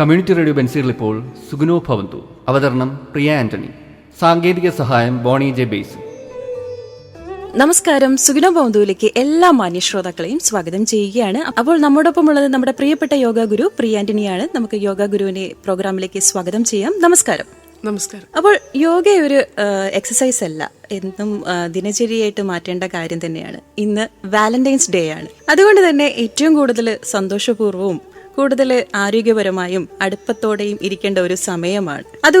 Community radio ബെൻസീറിൽ ഇപ്പോൾ സുഗുനോ ഭവന്തു. അവതരണം പ്രിയ ആന്റണി. സാങ്കേതിക സഹായം ബോണി ജെ ബേസ് നമസ്കാരം. സുഗുനോ ഭവന്തുവിലേക്ക് എല്ലാ മാന്യ ശ്രോതാക്കളെയും സ്വാഗതം ചെയ്യുകയാണ്. അപ്പോൾ നമ്മോടൊപ്പം ഉള്ളത് നമ്മുടെ പ്രിയപ്പെട്ട യോഗ ഗുരു പ്രിയ ആന്റണിയാണ്. നമുക്ക് യോഗ ഗുരുവിനെ പ്രോഗ്രാമിലേക്ക് സ്വാഗതം ചെയ്യാം. നമസ്കാരം. നമസ്കാരം. അപ്പോൾ യോഗ ഒരു എക്സസൈസ് അല്ല. എന്നും ദിനചര്യയായിട്ട് മാറ്റേണ്ട കാര്യം തന്നെയാണ്. ഇന്ന് വാലന്റൈൻസ് ഡേ ആണ്. അതുകൊണ്ട് തന്നെ ഏറ്റവും കൂടുതൽ സന്തോഷപൂർവവും കൂടുതൽ ആരോഗ്യപരമായും അടുപ്പത്തോടെയും ഇരിക്കേണ്ട ഒരു സമയമാണ്. അത്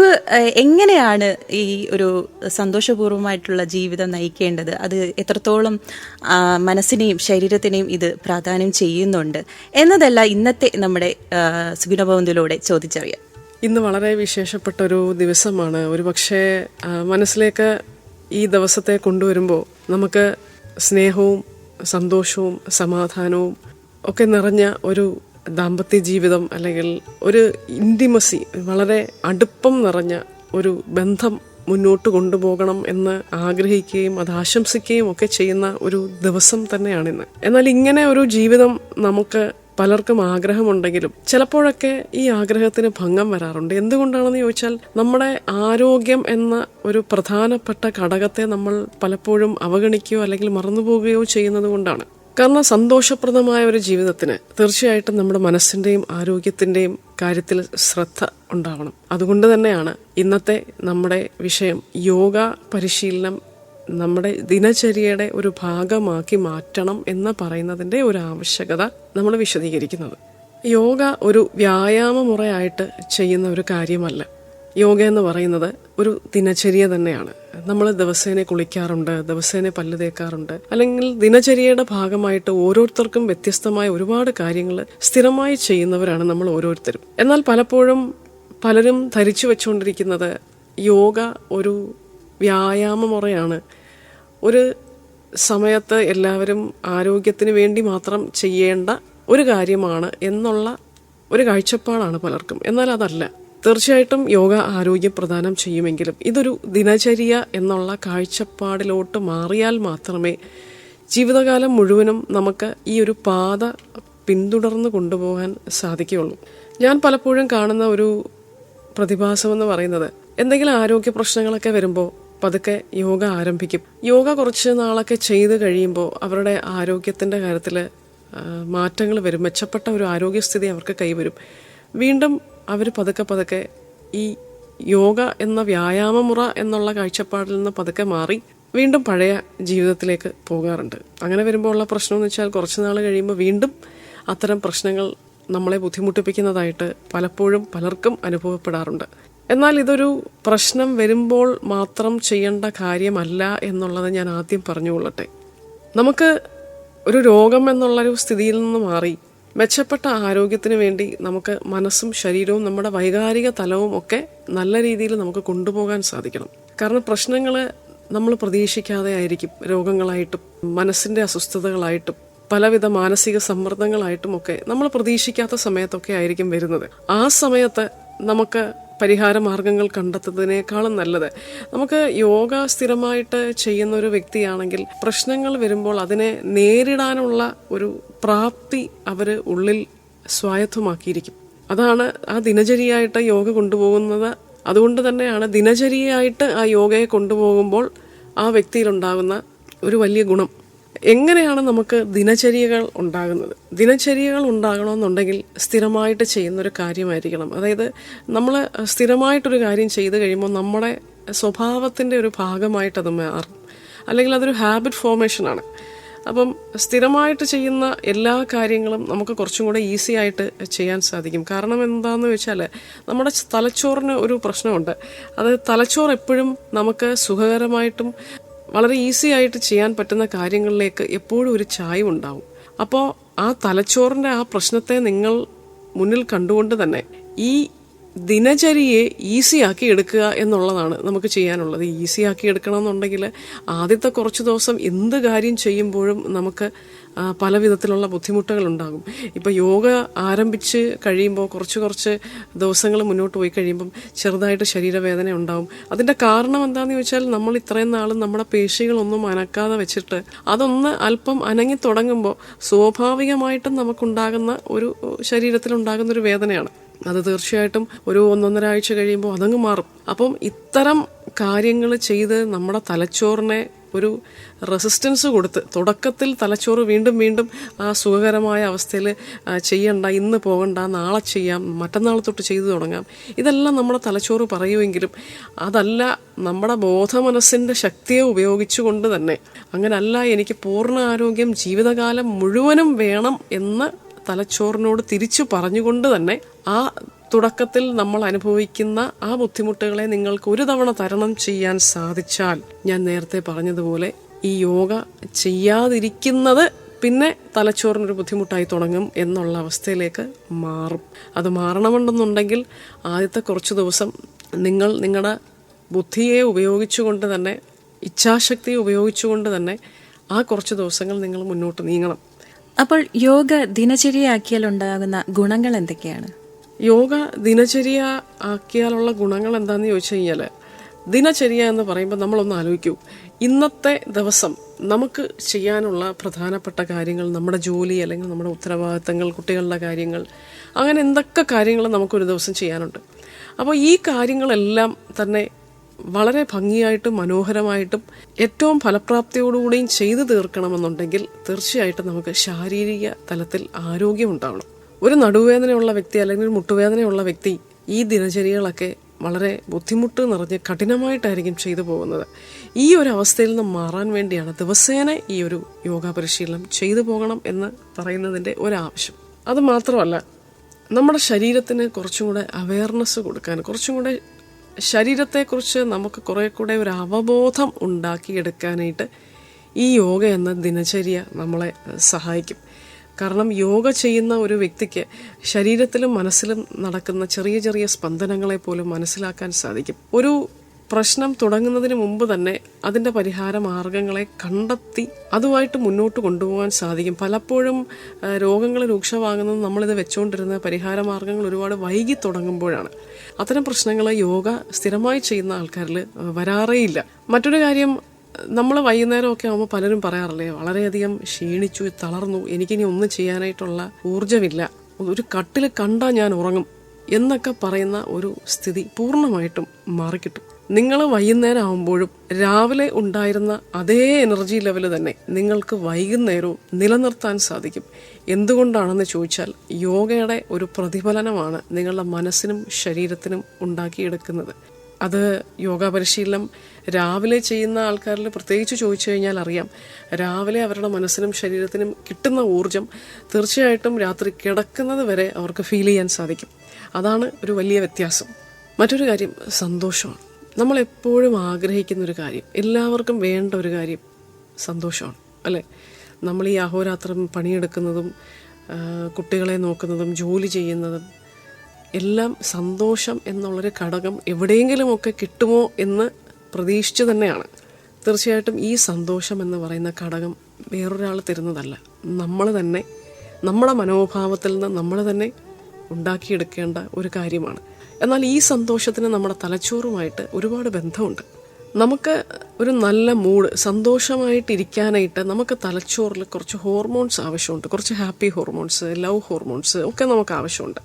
എങ്ങനെയാണ് ഈ ഒരു സന്തോഷപൂർവമായിട്ടുള്ള ജീവിതം നയിക്കേണ്ടത്? അത് എത്രത്തോളം മനസ്സിനെയും ശരീരത്തിനെയും ഇത് പ്രാധാന്യം ചെയ്യുന്നുണ്ട്? എന്നതല്ല ഇന്നത്തെ നമ്മുടെ സുഗുണഭവന്തിലൂടെ ചോദിച്ചറിയാം. ഇന്ന് വളരെ വിശേഷപ്പെട്ട ഒരു ദിവസമാണ്. ഒരു പക്ഷേ മനസ്സിലേക്ക് ഈ ദിവസത്തെ കൊണ്ടുവരുമ്പോൾ നമുക്ക് സ്നേഹവും സന്തോഷവും സമാധാനവും ഒക്കെ നിറഞ്ഞ ഒരു ദാമ്പത്യ ജീവിതം അല്ലെങ്കിൽ ഒരു ഇന്റിമസി വളരെ അടുപ്പം നിറഞ്ഞ ഒരു ബന്ധം മുന്നോട്ട് കൊണ്ടുപോകണം എന്ന് ആഗ്രഹിക്കുകയും അത് ആശംസിക്കുകയും ഒക്കെ ചെയ്യുന്ന ഒരു ദിവസം തന്നെയാണിന്ന് എന്നാൽ ഇങ്ങനെ ഒരു ജീവിതം നമുക്ക് പലർക്കും ആഗ്രഹമുണ്ടെങ്കിലും ചിലപ്പോഴൊക്കെ ഈ ആഗ്രഹത്തിന് ഭംഗം വരാറുണ്ട്. എന്തുകൊണ്ടാണെന്ന് ചോദിച്ചാൽ നമ്മുടെ ആരോഗ്യം എന്ന ഒരു പ്രധാനപ്പെട്ട ഘടകത്തെ നമ്മൾ പലപ്പോഴും അവഗണിക്കുകയോ അല്ലെങ്കിൽ മറന്നുപോകുകയോ ചെയ്യുന്നത് കൊണ്ടാണ്. കാരണം സന്തോഷപ്രദമായ ഒരു ജീവിതത്തിന് തീർച്ചയായിട്ടും നമ്മുടെ മനസ്സിന്റെയും ആരോഗ്യത്തിന്റെയും കാര്യത്തിൽ ശ്രദ്ധ ഉണ്ടാവണം. അതുകൊണ്ട് തന്നെയാണ് ഇന്നത്തെ നമ്മുടെ വിഷയം യോഗ പരിശീലനം നമ്മുടെ ദിനചര്യയുടെ ഒരു ഭാഗമാക്കി മാറ്റണം എന്ന് പറയുന്നതിന്റെ ഒരു ആവശ്യകത നമ്മൾ വിശദീകരിക്കുന്നത്. യോഗ ഒരു വ്യായാമ മുറയായിട്ട് ചെയ്യുന്ന ഒരു കാര്യമല്ല. യോഗ എന്ന് പറയുന്നത് ഒരു ദിനചര്യ തന്നെയാണ്. നമ്മൾ ദിവസേന കുളിക്കാറുണ്ട് ദിവസേന പല്ല് തേക്കാറുണ്ട്. അല്ലെങ്കിൽ ദിനചര്യയുടെ ഭാഗമായിട്ട് ഓരോരുത്തർക്കും വ്യത്യസ്തമായ ഒരുപാട് കാര്യങ്ങൾ സ്ഥിരമായി ചെയ്യുന്നവരാണ് നമ്മൾ ഓരോരുത്തരും. എന്നാൽ പലപ്പോഴും പലരും ധരിച്ചു വെച്ചുകൊണ്ടിരിക്കുന്നത് യോഗ ഒരു വ്യായാമ മുറയാണ് ഒരു സമയത്ത് എല്ലാവരും ആരോഗ്യത്തിന് വേണ്ടി മാത്രം ചെയ്യേണ്ട ഒരു കാര്യമാണ് എന്നുള്ള ഒരു കാഴ്ചപ്പാടാണ് പലർക്കും. എന്നാൽ അതല്ല. തീർച്ചയായിട്ടും യോഗ ആരോഗ്യം പ്രദാനം ചെയ്യുമെങ്കിലും ഇതൊരു ദിനചര്യ എന്നുള്ള കാഴ്ചപ്പാടിലോട്ട് മാറിയാൽ മാത്രമേ ജീവിതകാലം മുഴുവനും നമുക്ക് ഈ ഒരു പാത പിന്തുടർന്ന് കൊണ്ടുപോകാൻ സാധിക്കുകയുള്ളൂ. ഞാൻ പലപ്പോഴും കാണുന്ന ഒരു പ്രതിഭാസം എന്ന് പറയുന്നത് എന്തെങ്കിലും ആരോഗ്യ പ്രശ്നങ്ങളൊക്കെ വരുമ്പോൾ പതുക്കെ യോഗ ആരംഭിക്കും. യോഗ കുറച്ച് നാളൊക്കെ ചെയ്ത് കഴിയുമ്പോൾ അവരുടെ ആരോഗ്യത്തിന്റെ കാര്യത്തിൽ മാറ്റങ്ങൾ വരും. മെച്ചപ്പെട്ട ഒരു ആരോഗ്യസ്ഥിതി അവർക്ക് കൈവരും. വീണ്ടും അവർ പതുക്കെ പതുക്കെ ഈ യോഗ എന്ന വ്യായാമമുറ എന്നുള്ള കാഴ്ചപ്പാടിൽ നിന്ന് പതുക്കെ മാറി വീണ്ടും പഴയ ജീവിതത്തിലേക്ക് പോകാറുണ്ട്. അങ്ങനെ വരുമ്പോൾ ഉള്ള പ്രശ്നം എന്ന് വെച്ചാൽ കുറച്ച് നാൾ കഴിയുമ്പോൾ വീണ്ടും അത്തരം പ്രശ്നങ്ങൾ നമ്മളെ ബുദ്ധിമുട്ടിപ്പിക്കുന്നതായിട്ട് പലപ്പോഴും പലർക്കും അനുഭവപ്പെടാറുണ്ട്. എന്നാൽ ഇതൊരു പ്രശ്നം വരുമ്പോൾ മാത്രം ചെയ്യേണ്ട കാര്യമല്ല എന്നുള്ളത് ഞാൻ ആദ്യം പറഞ്ഞുകൊള്ളട്ടെ. നമുക്ക് ഒരു രോഗം എന്നുള്ളൊരു സ്ഥിതിയിൽ നിന്ന് മാറി മെച്ചപ്പെട്ട ആരോഗ്യത്തിന് വേണ്ടി നമുക്ക് മനസ്സും ശരീരവും നമ്മുടെ വൈകാരിക തലവും ഒക്കെ നല്ല രീതിയിൽ നമുക്ക് കൊണ്ടുപോകാൻ സാധിക്കണം. കാരണം പ്രശ്നങ്ങൾ നമ്മൾ പ്രതീക്ഷിക്കാതെ ആയിരിക്കും. രോഗങ്ങളായിട്ടും മനസ്സിന്റെ അസ്വസ്ഥതകളായിട്ടും പലവിധ മാനസിക സമ്മർദ്ദങ്ങളായിട്ടും ഒക്കെ നമ്മൾ പ്രതീക്ഷിക്കാത്ത സമയത്തൊക്കെ ആയിരിക്കും വരുന്നത്. ആ സമയത്ത് നമുക്ക് പരിഹാര മാർഗങ്ങൾ കണ്ടെത്തുന്നതിനേക്കാളും നല്ലത്. നമുക്ക് യോഗ സ്ഥിരമായിട്ട് ചെയ്യുന്ന ഒരു വ്യക്തിയാണെങ്കിൽ പ്രശ്നങ്ങൾ വരുമ്പോൾ അതിനെ നേരിടാനുള്ള ഒരു പ്രാപ്തി അവർ ഉള്ളിൽ സ്വായത്തമാക്കിയിരിക്കും. അതാണ് ആ ദിനചര്യയായിട്ട് യോഗ കൊണ്ടുപോകുന്നത്. അതുകൊണ്ട് തന്നെയാണ് ദിനചര്യയായിട്ട് ആ യോഗയെ കൊണ്ടുപോകുമ്പോൾ ആ വ്യക്തിയിലുണ്ടാകുന്ന ഒരു വലിയ ഗുണം. എങ്ങനെയാണ് നമുക്ക് ദിനചര്യകൾ ഉണ്ടാകുന്നത്? ദിനചര്യകൾ ഉണ്ടാകണമെന്നുണ്ടെങ്കിൽ സ്ഥിരമായിട്ട് ചെയ്യുന്ന ഒരു കാര്യമായിരിക്കണം. അതായത് നമ്മൾ സ്ഥിരമായിട്ടൊരു കാര്യം ചെയ്തു കഴിയുമ്പോൾ നമ്മുടെ സ്വഭാവത്തിന്റെ ഒരു ഭാഗമായിട്ട് അത് മാറും. അല്ലെങ്കിൽ അതൊരു ഹാബിറ്റ് ഫോർമേഷനാണ് അപ്പം സ്ഥിരമായിട്ട് ചെയ്യുന്ന എല്ലാ കാര്യങ്ങളും നമുക്ക് കുറച്ചും കൂടെ ഈസി ആയിട്ട് ചെയ്യാൻ സാധിക്കും. കാരണം എന്താണെന്ന് വെച്ചാൽ നമ്മുടെ തലച്ചോറിന് ഒരു പ്രശ്നമുണ്ട്. അത് തലച്ചോറ് എപ്പോഴും നമുക്ക് സുഖകരമായിട്ടും വളരെ ഈസി ആയിട്ട് ചെയ്യാൻ പറ്റുന്ന കാര്യങ്ങളിലേക്ക് എപ്പോഴും ഒരു ചായ ഉണ്ടാവും. അപ്പോൾ ആ തലച്ചോറിന്റെ ആ പ്രശ്നത്തെ നിങ്ങൾ മുന്നിൽ കണ്ടുകൊണ്ട് തന്നെ ഈ ദിനചര്യയെ ഈസിയാക്കി എടുക്കുക എന്നുള്ളതാണ് നമുക്ക് ചെയ്യാനുള്ളത്. ഈസിയാക്കി ആക്കി എടുക്കണം എന്നുണ്ടെങ്കിൽ ആദ്യത്തെ കുറച്ച് ദിവസം എന്ത് കാര്യം ചെയ്യുമ്പോഴും നമുക്ക് പല വിധത്തിലുള്ള ബുദ്ധിമുട്ടുകൾ ഉണ്ടാകും ഇപ്പം യോഗ ആരംഭിച്ച് കഴിയുമ്പോൾ കുറച്ച് കുറച്ച് ദിവസങ്ങൾ മുന്നോട്ട് പോയി കഴിയുമ്പം ചെറുതായിട്ട് ശരീരവേദന ഉണ്ടാകും അതിന്റെ കാരണം എന്താണെന്ന് ചോദിച്ചാൽ നമ്മൾ ഇത്രയും നാളും നമ്മുടെ പേശികളൊന്നും അനക്കാതെ വെച്ചിട്ട് അതൊന്ന് അല്പം അനങ്ങി തുടങ്ങുമ്പോൾ സ്വാഭാവികമായിട്ടും നമുക്കുണ്ടാകുന്ന ഒരു ശരീരത്തിലുണ്ടാകുന്ന ഒരു വേദനയാണ്. അത് തീർച്ചയായിട്ടും ഒരു ഒന്നൊന്നര ആഴ്ച കഴിയുമ്പോൾ അതങ്ങ് മാറും. അപ്പം ഇത്തരം കാര്യങ്ങൾ ചെയ്ത് നമ്മുടെ തലച്ചോറിനെ ഒരു റെസിസ്റ്റൻസ് കൊടുത്ത് തുടക്കത്തിൽ തലച്ചോറ് വീണ്ടും വീണ്ടും ആ സുഖകരമായ അവസ്ഥയിൽ ചെയ്യണ്ട ഇന്ന് പോകണ്ട നാളെ ചെയ്യാം മറ്റന്നാൾ തൊട്ട് ചെയ്തു തുടങ്ങാം. ഇതെല്ലാം നമ്മുടെ തലച്ചോറ് പറയുമെങ്കിലും അതല്ല നമ്മുടെ ബോധമനസ്സിന്റെ ശക്തിയെ ഉപയോഗിച്ചുകൊണ്ട് തന്നെ അങ്ങനല്ല എനിക്ക് പൂർണ ആരോഗ്യം ജീവിതകാലം മുഴുവനും വേണം എന്ന് തലച്ചോറിനോട് തിരിച്ചു പറഞ്ഞുകൊണ്ട് തന്നെ ആ തുടക്കത്തിൽ നമ്മൾ അനുഭവിക്കുന്ന ആ ബുദ്ധിമുട്ടുകളെ നിങ്ങൾക്ക് ഒരു തവണ തരണം ചെയ്യാൻ സാധിച്ചാൽ ഞാൻ നേരത്തെ പറഞ്ഞതുപോലെ ഈ യോഗ ചെയ്യാതിരിക്കുന്നത് പിന്നെ തലച്ചോറിനൊരു ബുദ്ധിമുട്ടായി തുടങ്ങും എന്നുള്ള അവസ്ഥയിലേക്ക് മാറും. അത് മാറണമെന്നുണ്ടെങ്കിൽ ആദ്യത്തെ കുറച്ച് ദിവസം നിങ്ങൾ നിങ്ങളുടെ ബുദ്ധിയെ ഉപയോഗിച്ചുകൊണ്ട് തന്നെ ഇച്ഛാശക്തി ഉപയോഗിച്ചുകൊണ്ട് തന്നെ ആ കുറച്ച് ദിവസങ്ങൾ നിങ്ങൾ മുന്നോട്ട് നീങ്ങണം. അപ്പോൾ യോഗ ദിനചര്യയാക്കിയാൽ ഉണ്ടാകുന്ന ഗുണങ്ങൾ എന്തൊക്കെയാണ്? യോഗ ദിനചര്യ ആക്കിയാലുള്ള ഗുണങ്ങൾ എന്താണെന്ന് ചോദിച്ചു കഴിഞ്ഞാൽ ദിനചര്യ എന്ന് പറയുമ്പോൾ നമ്മളൊന്ന് ആലോചിക്കൂ. ഇന്നത്തെ ദിവസം നമുക്ക് ചെയ്യാനുള്ള പ്രധാനപ്പെട്ട കാര്യങ്ങൾ നമ്മുടെ ജോലി അല്ലെങ്കിൽ നമ്മുടെ ഉത്തരവാദിത്തങ്ങൾ കുട്ടികളുടെ കാര്യങ്ങൾ അങ്ങനെ എന്തൊക്കെ കാര്യങ്ങൾ നമുക്കൊരു ദിവസം ചെയ്യാനുണ്ട്. അപ്പോൾ ഈ കാര്യങ്ങളെല്ലാം തന്നെ വളരെ ഭംഗിയായിട്ടും മനോഹരമായിട്ടും ഏറ്റവും ഫലപ്രാപ്തിയോടുകൂടിയും ചെയ്തു തീർക്കണമെന്നുണ്ടെങ്കിൽ തീർച്ചയായിട്ടും നമുക്ക് ശാരീരിക തലത്തിൽ ആരോഗ്യം ഉണ്ടാവണം. ഒരു നടുവേദനയുള്ള വ്യക്തി അല്ലെങ്കിൽ മുട്ടുവേദനയുള്ള വ്യക്തി ഈ ദിനചര്യകളൊക്കെ വളരെ ബുദ്ധിമുട്ട് നിറഞ്ഞ് കഠിനമായിട്ടായിരിക്കും ചെയ്തു പോകുന്നത്. ഈ ഒരു അവസ്ഥയിൽ നിന്ന് മാറാൻ വേണ്ടിയാണ് ദിവസേന ഈ ഒരു യോഗ പരിശീലനം ചെയ്തു പോകണം എന്ന് പറയുന്നതിന്റെ ഒരാവശ്യം. അത് മാത്രമല്ല നമ്മുടെ ശരീരത്തിന് കുറച്ചും കൂടെ അവയർനെസ് കൊടുക്കാൻ കുറച്ചും കൂടെ ശരീരത്തെക്കുറിച്ച് നമുക്ക് കുറെ കൂടെ ഒരു അവബോധം ഉണ്ടാക്കിയെടുക്കാനായിട്ട് ഈ യോഗ എന്ന ദിനചര്യ നമ്മളെ സഹായിക്കും. കാരണം യോഗ ചെയ്യുന്ന ഒരു വ്യക്തിക്ക് ശരീരത്തിലും മനസ്സിലും നടക്കുന്ന ചെറിയ ചെറിയ സ്പന്ദനങ്ങളെ പോലും മനസ്സിലാക്കാൻ സാധിക്കും. ഒരു പ്രശ്നം തുടങ്ങുന്നതിന് മുമ്പ് തന്നെ അതിന്റെ പരിഹാര മാർഗങ്ങളെ കണ്ടെത്തി അതുമായിട്ട് മുന്നോട്ട് കൊണ്ടുപോകാൻ സാധിക്കും. പലപ്പോഴും രോഗങ്ങൾ രൂക്ഷമാകുന്നത് നമ്മളിത് വെച്ചുകൊണ്ടിരുന്ന പരിഹാര മാർഗങ്ങൾ ഒരുപാട് വൈകി തുടങ്ങുമ്പോഴാണ്. അത്തരം പ്രശ്നങ്ങൾ യോഗ സ്ഥിരമായി ചെയ്യുന്ന ആൾക്കാരിൽ വരാറേയില്ല. മറ്റൊരു കാര്യം നമ്മൾ വൈകുന്നേരമൊക്കെ ആകുമ്പോൾ പലരും പറയാറില്ലേ വളരെയധികം ക്ഷീണിച്ചു തളർന്നു എനിക്കിനി ഒന്നും ചെയ്യാനായിട്ടുള്ള ഊർജമില്ല ഒരു കട്ടിൽ കണ്ടാൽ ഞാൻ ഉറങ്ങും എന്നൊക്കെ പറയുന്ന ഒരു സ്ഥിതി പൂർണമായിട്ടും മാറിക്കിട്ടും. നിങ്ങൾ വൈകുന്നേരം ആകുമ്പോഴും രാവിലെ ഉണ്ടായിരുന്ന അതേ എനർജി ലെവൽ തന്നെ നിങ്ങൾക്ക് വൈകുന്നേരവും നിലനിർത്താൻ സാധിക്കും. എന്തുകൊണ്ടാണെന്ന് ചോദിച്ചാൽ യോഗയുടെ ഒരു പ്രതിഫലനമാണ് നിങ്ങളുടെ മനസ്സിനും ശരീരത്തിനും ഉണ്ടാക്കിയെടുക്കുന്നത്. അത് യോഗ പരിശീലനം രാവിലെ ചെയ്യുന്ന ആൾക്കാരിൽ പ്രത്യേകിച്ച് ചോദിച്ചു കഴിഞ്ഞാൽ അറിയാം. രാവിലെ അവരുടെ മനസ്സിനും ശരീരത്തിനും കിട്ടുന്ന ഊർജം തീർച്ചയായിട്ടും രാത്രി കിടക്കുന്നത് വരെ അവർക്ക് ഫീൽ ചെയ്യാൻ സാധിക്കും. അതാണ് ഒരു വലിയ വ്യത്യാസം. മറ്റൊരു കാര്യം സന്തോഷമാണ്. നമ്മൾ എപ്പോഴും ആഗ്രഹിക്കുന്ന ഒരു കാര്യം എല്ലാവർക്കും വേണ്ട ഒരു കാര്യം സന്തോഷമാണ് അല്ലേ? നമ്മൾ ഈ അഹോരാത്രം പണിയെടുക്കുന്നതും കുട്ടികളെ നോക്കുന്നതും ജോലി ചെയ്യുന്നതും എല്ലാം സന്തോഷം എന്നുള്ളൊരു ഘടകം എവിടെയെങ്കിലുമൊക്കെ കിട്ടുമോ എന്ന് പ്രതീക്ഷിച്ചു തന്നെയാണ്. തീർച്ചയായിട്ടും ഈ സന്തോഷം എന്ന് പറയുന്ന ഘടകം വേറൊരാൾ തരുന്നതല്ല. നമ്മൾ തന്നെ നമ്മുടെ മനോഭാവത്തിൽ നിന്ന് നമ്മൾ തന്നെ ഉണ്ടാക്കിയെടുക്കേണ്ട ഒരു കാര്യമാണ്. എന്നാൽ ഈ സന്തോഷത്തിന് നമ്മുടെ തലച്ചോറുമായിട്ട് ഒരുപാട് ബന്ധമുണ്ട്. നമുക്ക് ഒരു നല്ല മൂഡ് സന്തോഷമായിട്ടിരിക്കാനായിട്ട് നമുക്ക് തലച്ചോറിൽ കുറച്ച് ഹോർമോൺസ് ആവശ്യമുണ്ട്. കുറച്ച് ഹാപ്പി ഹോർമോൺസ് ലവ് ഹോർമോൺസ് ഒക്കെ നമുക്ക് ആവശ്യമുണ്ട്.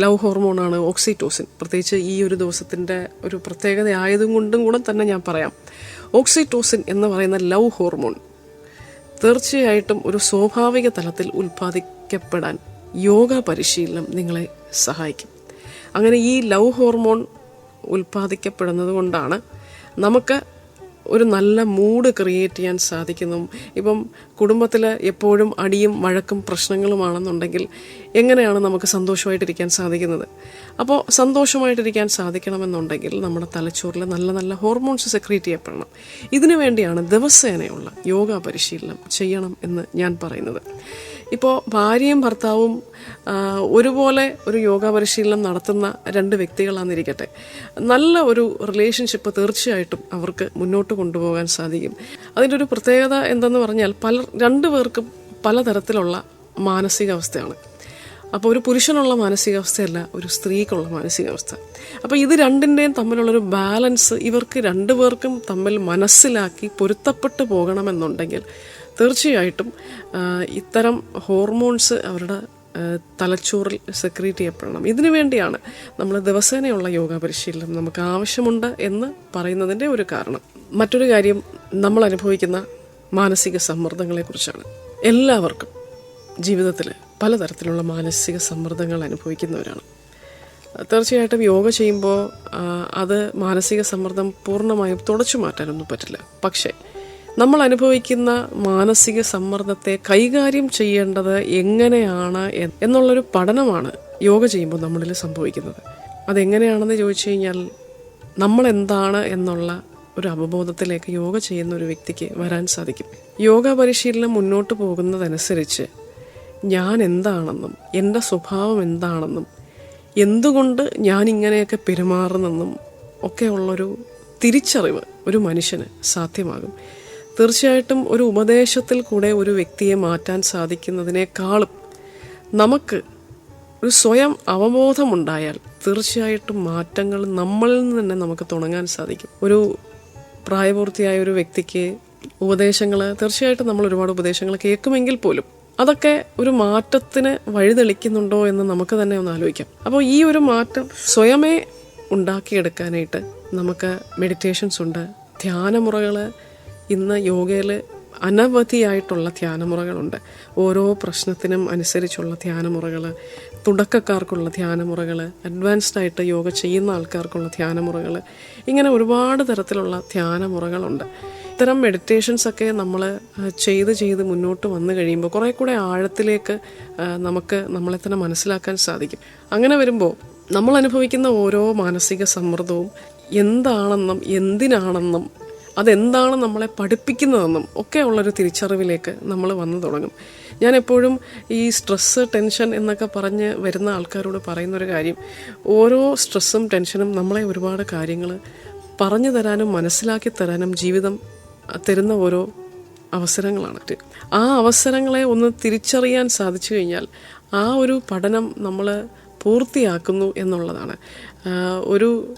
ലവ് ഹോർമോണാണ് ഓക്സിറ്റോസിൻ പ്രത്യേകിച്ച് ഈ ഒരു ദിവസത്തിന്റെ ഒരു പ്രത്യേകത ആയതും കൊണ്ടും കൂടെ തന്നെ ഞാൻ പറയാം. ഓക്സിറ്റോസിൻ എന്ന് പറയുന്ന ലവ് ഹോർമോൺ തീർച്ചയായിട്ടും ഒരു സ്വാഭാവിക തലത്തിൽ ഉൽപ്പാദിക്കപ്പെടാൻ യോഗ പരിശീലനം നിങ്ങളെ സഹായിക്കും. അങ്ങനെ ഈ ലവ് ഹോർമോൺ ഉൽപ്പാദിക്കപ്പെടുന്നത് കൊണ്ടാണ് നമുക്ക് ഒരു നല്ല മൂഡ് ക്രിയേറ്റ് ചെയ്യാൻ സാധിക്കുന്നു. ഇപ്പം കുടുംബത്തിൽ എപ്പോഴും അടിയും വഴക്കും പ്രശ്നങ്ങളുമാണെന്നുണ്ടെങ്കിൽ എങ്ങനെയാണ് നമുക്ക് സന്തോഷമായിട്ടിരിക്കാൻ സാധിക്കുന്നത്? അപ്പോൾ സന്തോഷമായിട്ടിരിക്കാൻ സാധിക്കണമെന്നുണ്ടെങ്കിൽ നമ്മുടെ തലച്ചോറിൽ നല്ല നല്ല ഹോർമോൺസ് സെക്രീറ്റ് ചെയ്യപ്പെടണം. ഇതിനു വേണ്ടിയാണ് ദിവസേനയുള്ള യോഗ പരിശീലനം ചെയ്യണം എന്ന് ഞാൻ പറയുന്നത്. ഇപ്പോൾ ഭാര്യയും ഭർത്താവും ഒരുപോലെ ഒരു യോഗ പരിശീലനം നടത്തുന്ന രണ്ട് വ്യക്തികളാണെന്നിരിക്കട്ടെ നല്ല ഒരു റിലേഷൻഷിപ്പ് തീർച്ചയായിട്ടും അവർക്ക് മുന്നോട്ട് കൊണ്ടുപോകാൻ സാധിക്കും. അതിന്റെ ഒരു പ്രത്യേകത എന്തെന്ന് പറഞ്ഞാൽ പല രണ്ടു പേർക്കും പലതരത്തിലുള്ള മാനസികാവസ്ഥയാണ്. അപ്പോൾ ഒരു പുരുഷനുള്ള മാനസികാവസ്ഥയല്ല ഒരു സ്ത്രീക്കുള്ള മാനസികാവസ്ഥ. അപ്പോൾ ഇത് രണ്ടിന്റെയും തമ്മിലുള്ളൊരു ബാലൻസ് ഇവർക്ക് രണ്ടുപേർക്കും തമ്മിൽ മനസ്സിലാക്കി പൊരുത്തപ്പെട്ടു പോകണമെന്നുണ്ടെങ്കിൽ തീർച്ചയായിട്ടും ഇത്തരം ഹോർമോൺസ് അവരുടെ തലച്ചോറിൽ സെക്രീറ്റ് ചെയ്യപ്പെടണം. ഇതിനു വേണ്ടിയാണ് നമ്മൾ ദിവസേനയുള്ള യോഗ പരിശീലനം നമുക്ക് ആവശ്യമുണ്ട് എന്ന് പറയുന്നതിന്റെ ഒരു കാരണം. മറ്റൊരു കാര്യം നമ്മൾ അനുഭവിക്കുന്ന മാനസിക സമ്മർദ്ദങ്ങളെക്കുറിച്ചാണ്. എല്ലാവർക്കും ജീവിതത്തിൽ പലതരത്തിലുള്ള മാനസിക സമ്മർദ്ദങ്ങൾ അനുഭവിക്കുന്നവരാണ്. തീർച്ചയായിട്ടും യോഗ ചെയ്യുമ്പോൾ അത് മാനസിക സമ്മർദ്ദം പൂർണമായും തുടച്ചു മാറ്റാനൊന്നും പറ്റില്ല. പക്ഷേ നമ്മൾ അനുഭവിക്കുന്ന മാനസിക സമ്മർദ്ദത്തെ കൈകാര്യം ചെയ്യേണ്ടത് എങ്ങനെയാണ് എന്നുള്ളൊരു പഠനമാണ് യോഗ ചെയ്യുമ്പോൾ നമ്മളിൽ സംഭവിക്കുന്നത്. അതെങ്ങനെയാണെന്ന് ചോദിച്ചു കഴിഞ്ഞാൽ നമ്മൾ എന്താണ് എന്നുള്ള ഒരു അവബോധത്തിലേക്ക് യോഗ ചെയ്യുന്ന ഒരു വ്യക്തിക്ക് വരാൻ സാധിക്കും. യോഗ പരിശീലനം മുന്നോട്ട് പോകുന്നതനുസരിച്ച് ഞാൻ എന്താണെന്നും എന്റെ സ്വഭാവം എന്താണെന്നും എന്തുകൊണ്ട് ഞാൻ ഇങ്ങനെയൊക്കെ പെരുമാറുന്നെന്നും ഒക്കെയുള്ളൊരു തിരിച്ചറിവ് ഒരു മനുഷ്യന് സാധ്യമാകും. തീർച്ചയായിട്ടും ഒരു ഉപദേശത്തിൽ കൂടെ ഒരു വ്യക്തിയെ മാറ്റാൻ സാധിക്കുന്നതിനേക്കാളും നമുക്ക് ഒരു സ്വയം അവബോധമുണ്ടായാൽ തീർച്ചയായിട്ടും മാറ്റങ്ങൾ നമ്മളിൽ നിന്ന് തന്നെ നമുക്ക് തുടങ്ങാൻ സാധിക്കും. ഒരു പ്രായപൂർത്തിയായ ഒരു വ്യക്തിക്ക് ഉപദേശങ്ങൾ തീർച്ചയായിട്ടും നമ്മൾ ഒരുപാട് ഉപദേശങ്ങൾ കേൾക്കുമെങ്കിൽ പോലും അതൊക്കെ ഒരു മാറ്റത്തിന് വഴിതെളിക്കുന്നുണ്ടോ എന്ന് നമുക്ക് തന്നെ ഒന്ന് ആലോചിക്കാം. അപ്പോൾ ഈ ഒരു മാറ്റം സ്വയമേ ഉണ്ടാക്കിയെടുക്കാനായിട്ട് നമുക്ക് മെഡിറ്റേഷൻസ് ഉണ്ട് ധ്യാനമുറകൾ ഇന്ന് യോഗയിൽ അനവധിയായിട്ടുള്ള ധ്യാനമുറകളുണ്ട്. ഓരോ പ്രശ്നത്തിനും അനുസരിച്ചുള്ള ധ്യാനമുറകൾ തുടക്കക്കാർക്കുള്ള ധ്യാനമുറകൾ അഡ്വാൻസ്ഡ് ആയിട്ട് യോഗ ചെയ്യുന്ന ആൾക്കാർക്കുള്ള ധ്യാനമുറകൾ ഇങ്ങനെ ഒരുപാട് തരത്തിലുള്ള ധ്യാനമുറകളുണ്ട്. ഇത്തരം മെഡിറ്റേഷൻസൊക്കെ നമ്മൾ ചെയ്ത് ചെയ്ത് മുന്നോട്ട് വന്നു കഴിയുമ്പോൾ കുറേ കൂടെ ആഴത്തിലേക്ക് നമുക്ക് നമ്മളെ തന്നെ മനസ്സിലാക്കാൻ സാധിക്കും. അങ്ങനെ വരുമ്പോൾ നമ്മൾ അനുഭവിക്കുന്ന ഓരോ മാനസിക സമ്മർദ്ദവും എന്താണെന്നും എന്തിനാണെന്നും അതെന്താണ് നമ്മളെ പഠിപ്പിക്കുന്നതെന്നും ഒക്കെ ഉള്ളൊരു തിരിച്ചറിവിലേക്ക് നമ്മൾ വന്നു തുടങ്ങും. ഞാൻ എപ്പോഴും ഈ സ്ട്രെസ്സ് ടെൻഷൻ എന്നൊക്കെ പറഞ്ഞ് വരുന്ന ആൾക്കാരോട് പറയുന്നൊരു കാര്യം ഓരോ സ്ട്രെസ്സും ടെൻഷനും നമ്മളെ ഒരുപാട് കാര്യങ്ങൾ പറഞ്ഞു തരാനും മനസ്സിലാക്കി തരാനും ജീവിതം തരുന്ന ഓരോ അവസരങ്ങളാണ്. ആ അവസരങ്ങളെ ഒന്ന് തിരിച്ചറിയാൻ സാധിച്ചു കഴിഞ്ഞാൽ ആ ഒരു പഠനം നമ്മൾ പൂർത്തിയാക്കുന്നു എന്നുള്ളതാണ്. ഒരു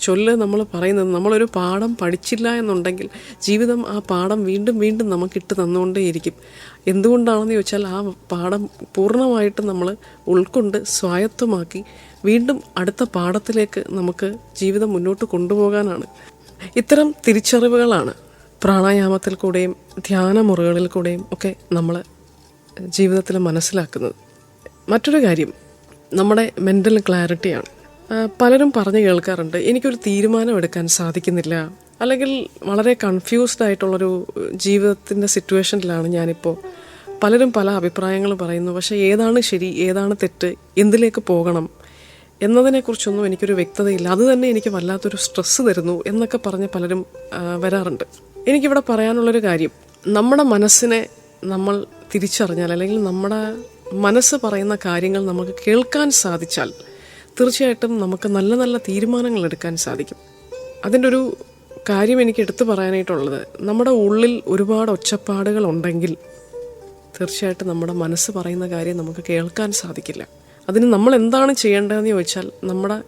ചൊല്ല് നമ്മൾ പറയുന്നത് നമ്മളൊരു പാഠം പഠിച്ചില്ല എന്നുണ്ടെങ്കിൽ ജീവിതം ആ പാഠം വീണ്ടും വീണ്ടും നമുക്കിട്ട് തന്നുകൊണ്ടേയിരിക്കും. എന്തുകൊണ്ടാണെന്ന് ചോദിച്ചാൽ ആ പാഠം പൂർണമായിട്ട് നമ്മൾ ഉൾക്കൊണ്ട് സ്വായത്തമാക്കി വീണ്ടും അടുത്ത പാഠത്തിലേക്ക് നമുക്ക് ജീവിതം മുന്നോട്ട് കൊണ്ടുപോകാനാണ്. ഇത്തരം തിരിച്ചറിവുകളാണ് പ്രാണായാമത്തിൽ കൂടെയും ധ്യാന ധ്യാനമുറകളിൽ കൂടെയും ഒക്കെ നമ്മൾ ജീവിതത്തിൽ മനസ്സിലാക്കുന്നത്. മറ്റൊരു കാര്യം നമ്മുടെ മെന്റൽ ക്ലാരിറ്റിയാണ് പലരും പറഞ്ഞു കേൾക്കാറുണ്ട് എനിക്കൊരു തീരുമാനമെടുക്കാൻ സാധിക്കുന്നില്ല. അല്ലെങ്കിൽ വളരെ കൺഫ്യൂസ്ഡ് ആയിട്ടുള്ളൊരു ജീവിതത്തിന്റെ സിറ്റുവേഷനിലാണ് ഞാനിപ്പോൾ പലരും പല അഭിപ്രായങ്ങൾ പറയുന്നു പക്ഷേ ഏതാണ് ശരി ഏതാണ് തെറ്റ് എന്തിലേക്ക് പോകണം? എന്നതിനെക്കുറിച്ചൊന്നും എനിക്കൊരു വ്യക്തതയില്ല. അത് തന്നെ എനിക്ക് വല്ലാത്തൊരു സ്ട്രെസ്സ് തരുന്നു എന്നൊക്കെ പറഞ്ഞ് പലരും വരാറുണ്ട്. എനിക്കിവിടെ പറയാനുള്ളൊരു കാര്യം നമ്മുടെ മനസ്സിനെ നമ്മൾ തിരിച്ചറിഞ്ഞാൽ അല്ലെങ്കിൽ നമ്മുടെ മനസ്സ് പറയുന്ന കാര്യങ്ങൾ നമുക്ക് കേൾക്കാൻ സാധിച്ചാൽ തീർച്ചയായിട്ടും നമുക്ക് നല്ല നല്ല തീരുമാനങ്ങൾ എടുക്കാൻ സാധിക്കും. അതിന്റെ ഒരു കാര്യം എനിക്ക് എടുത്തു പറയാനായിട്ടുള്ളത് നമ്മുടെ ഉള്ളിൽ ഒരുപാട് ഒച്ചപ്പാടുകൾ ഉണ്ടെങ്കിൽ തീർച്ചയായിട്ടും നമ്മുടെ മനസ്സ് പറയുന്ന കാര്യം നമുക്ക് കേൾക്കാൻ സാധിക്കില്ല. അതിന് നമ്മൾ എന്താണ് ചെയ്യേണ്ടതെന്ന് ചോദിച്ചാൽ നമ്മുടെ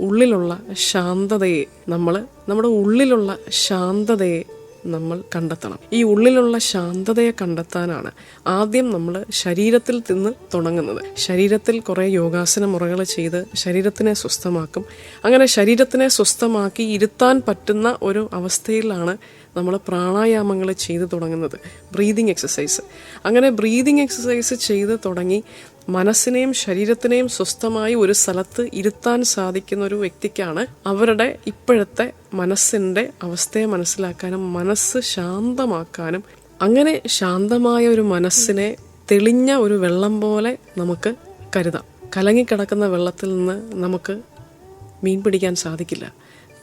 ഉള്ളിലുള്ള ശാന്തതയെ നമ്മൾ നമ്മുടെ ഉള്ളിലുള്ള ശാന്തതയെ നമ്മൾ കണ്ടെത്തണം. ഈ ഉള്ളിലുള്ള ശാന്തതയെ കണ്ടെത്താനാണ് ആദ്യം നമ്മൾ ശരീരത്തിൽ നിന്ന് തുടങ്ങുന്നത്. ശരീരത്തിൽ കുറേ യോഗാസന മുറകൾ ചെയ്ത് ശരീരത്തിനെ സ്വസ്ഥമാക്കും. അങ്ങനെ ശരീരത്തിനെ സ്വസ്ഥമാക്കി ഇരുത്താൻ പറ്റുന്ന ഒരു അവസ്ഥയിലാണ് നമ്മൾ പ്രാണായാമങ്ങൾ ചെയ്ത് തുടങ്ങുന്നത്. Breathing exercise. അങ്ങനെ ബ്രീതിങ് എക്സസൈസ് ചെയ്ത് തുടങ്ങി മനസ്സിനെയും ശരീരത്തിനെയും സ്വസ്ഥമായി ഒരു സ്ഥലത്ത് ഇരുത്താൻ സാധിക്കുന്ന ഒരു വ്യക്തിക്കാണ് അവരുടെ ഇപ്പോഴത്തെ മനസ്സിന്റെ അവസ്ഥയെ മനസ്സിലാക്കാനും മനസ്സ് ശാന്തമാക്കാനും. അങ്ങനെ ശാന്തമായ ഒരു മനസ്സിനെ തെളിഞ്ഞ ഒരു വെള്ളം പോലെ നമുക്ക് കരുതാം. കലങ്ങിക്കിടക്കുന്ന വെള്ളത്തിൽ നിന്ന് നമുക്ക് മീൻ പിടിക്കാൻ സാധിക്കില്ല.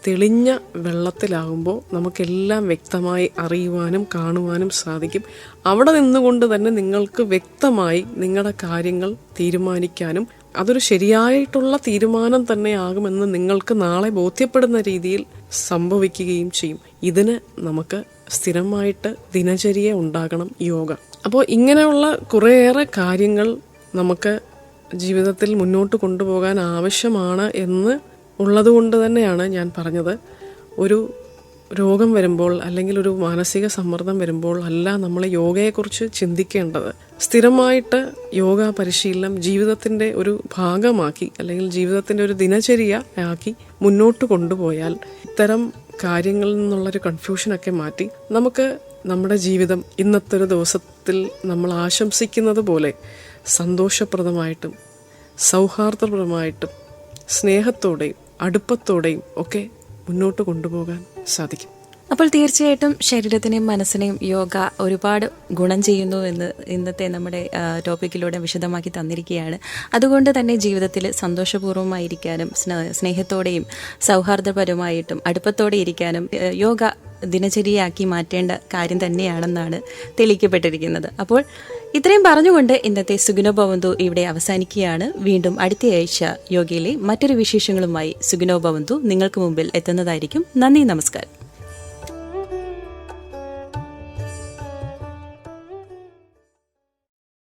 തെളിഞ്ഞ വെള്ളത്തിലാകുമ്പോൾ നമുക്കെല്ലാം വ്യക്തമായി അറിയുവാനും കാണുവാനും സാധിക്കും. അവിടെ നിന്നുകൊണ്ട് തന്നെ നിങ്ങൾക്ക് വ്യക്തമായി നിങ്ങളുടെ കാര്യങ്ങൾ തീരുമാനിക്കാനും അതൊരു ശരിയായിട്ടുള്ള തീരുമാനം തന്നെ ആകുമെന്ന് നിങ്ങൾക്ക് നാളെ ബോധ്യപ്പെടുന്ന രീതിയിൽ സംഭവിക്കുകയും ചെയ്യും. ഇതിന് നമുക്ക് സ്ഥിരമായിട്ട് ദിനചര്യ ഉണ്ടാകണം യോഗ. അപ്പോൾ ഇങ്ങനെയുള്ള കുറേയേറെ കാര്യങ്ങൾ നമുക്ക് ജീവിതത്തിൽ മുന്നോട്ട് കൊണ്ടുപോകാൻ ആവശ്യമാണ് എന്ന് ഉള്ളതുകൊണ്ട് തന്നെയാണ് ഞാൻ പറഞ്ഞത്. ഒരു രോഗം വരുമ്പോൾ അല്ലെങ്കിൽ ഒരു മാനസിക സമ്മർദ്ദം വരുമ്പോൾ അല്ല നമ്മൾ യോഗയെക്കുറിച്ച് ചിന്തിക്കേണ്ടത്. സ്ഥിരമായിട്ട് യോഗ പരിശീലനം ജീവിതത്തിന്റെ ഒരു ഭാഗമാക്കി അല്ലെങ്കിൽ ജീവിതത്തിന്റെ ഒരു ദിനചര്യ ആക്കി മുന്നോട്ട് കൊണ്ടുപോയാൽ ഇത്തരം കാര്യങ്ങളിൽ നിന്നുള്ളൊരു കൺഫ്യൂഷനൊക്കെ മാറ്റി നമുക്ക് നമ്മുടെ ജീവിതം ഇന്നത്തെ ഒരു ദിവസത്തിൽ നമ്മൾ ആശംസിക്കുന്നത് പോലെ സന്തോഷപ്രദമായിട്ടും സൗഹാർദ്ദപരമായിട്ടും സ്നേഹത്തോടെയും അടുപ്പത്തോടെയും ഒക്കെ മുന്നോട്ട് കൊണ്ടുപോകാൻ സാധിക്കും. അപ്പോൾ തീർച്ചയായിട്ടും ശരീരത്തിനെയും മനസ്സിനെയും യോഗ ഒരുപാട് ഗുണം ചെയ്യുന്നു എന്ന് ഇന്നത്തെ നമ്മുടെ ടോപ്പിക്കിലൂടെ വിശദമാക്കി തന്നിരിക്കുകയാണ്. അതുകൊണ്ട് തന്നെ ജീവിതത്തിൽ സന്തോഷപൂർവമായിരിക്കാനും സ്നേഹത്തോടെയും സൗഹാർദ്ദപരമായിട്ടും അടുപ്പത്തോടെ ഇരിക്കാനും യോഗ ദിനചര്യയാക്കി മാറ്റേണ്ട കാര്യം തന്നെയാണെന്നാണ് തെളിയിക്കപ്പെട്ടിരിക്കുന്നത്. അപ്പോൾ ഇത്രയും പറഞ്ഞുകൊണ്ട് ഇന്നത്തെ സുഗുണ ഭവന്തു ഇവിടെ അവസാനിക്കുകയാണ്. വീണ്ടും അടുത്തയാഴ്ച യോഗയിലെ മറ്റൊരു വിശേഷങ്ങളുമായി സുഗുനോ ഭവന്തു നിങ്ങൾക്ക് മുമ്പിൽ എത്തുന്നതായിരിക്കും. നന്ദി നമസ്കാരം.